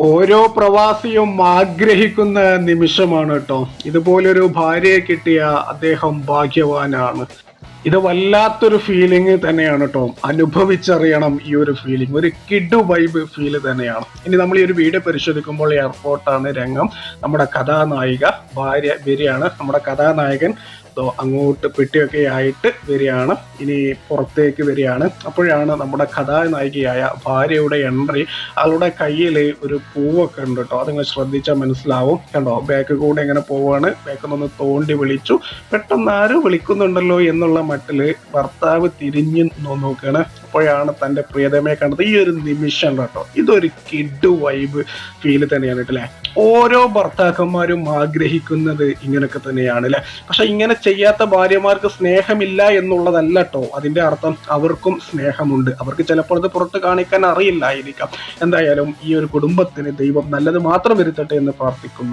ഓരോ പ്രവാസിയും ആഗ്രഹിക്കുന്ന നിമിഷമാണ് കേട്ടോ ഇതുപോലൊരു ഭാര്യയെ കിട്ടിയ അദ്ദേഹം ഭാഗ്യവാനാണ്. ഇത് വല്ലാത്തൊരു ഫീലിംഗ് തന്നെയാണ് കേട്ടോ അനുഭവിച്ചറിയണം ഈ ഒരു ഫീലിംഗ് ഒരു കിഡു വൈബ് ഫീൽ തന്നെയാണ്. ഇനി നമ്മൾ ഈ ഒരു വീഡിയോ പരിശോധിക്കുമ്പോൾ എയർപോർട്ടാണ് രംഗം. നമ്മുടെ കഥാനായിക ഭാര്യ ബിരിയാണ് നമ്മുടെ കഥാനായകൻ അങ്ങോട്ട് പെട്ടിയൊക്കെ ആയിട്ട് വരികയാണ്. ഇനി പുറത്തേക്ക് വരികയാണ്. അപ്പോഴാണ് നമ്മുടെ കഥാനായികയായ ഭാര്യയുടെ എൻട്രി. അവളുടെ കയ്യിൽ ഒരു പൂവൊക്കെ ഉണ്ട് കേട്ടോ. അതിങ്ങനെ ശ്രദ്ധിച്ചാൽ മനസ്സിലാവും. കണ്ടോ? ബാക്ക് കൂടെ ഇങ്ങനെ പോവാണ്. ബാക്കിൽ നിന്ന് തോണ്ടി വിളിച്ചു. പെട്ടെന്ന് ആരും വിളിക്കുന്നുണ്ടല്ലോ എന്നുള്ള മട്ടിൽ ഭർത്താവ് തിരിഞ്ഞു നോക്കുകയാണ് അപ്പോഴാണ് തന്റെ പ്രിയതമയെ കണ്ടത്. ഈ ഒരു നിമിഷം കേട്ടോ. ഇതൊരു കിഡ് വൈബ് ഫീൽ തന്നെയാണ് കേട്ടോ ഓരോ ഭർത്താക്കന്മാരും ആഗ്രഹിക്കുന്നത് ഇങ്ങനെയൊക്കെ തന്നെയാണ് അല്ലേ? പക്ഷെ ഇങ്ങനെ ചെയ്യാത്ത ഭാര്യമാർക്ക് സ്നേഹമില്ല എന്നുള്ളതല്ല കേട്ടോ അതിന്റെ അർത്ഥം അവർക്കും സ്നേഹമുണ്ട്. അവർക്ക് ചിലപ്പോൾ അത് പുറത്ത് കാണിക്കാൻ അറിയില്ലായിരിക്കാം. എന്തായാലും ഈ ഒരു കുടുംബത്തിന് ദൈവം നല്ലത് മാത്രം വരുത്തട്ടെ എന്ന് പ്രാർത്ഥിക്കുന്നു.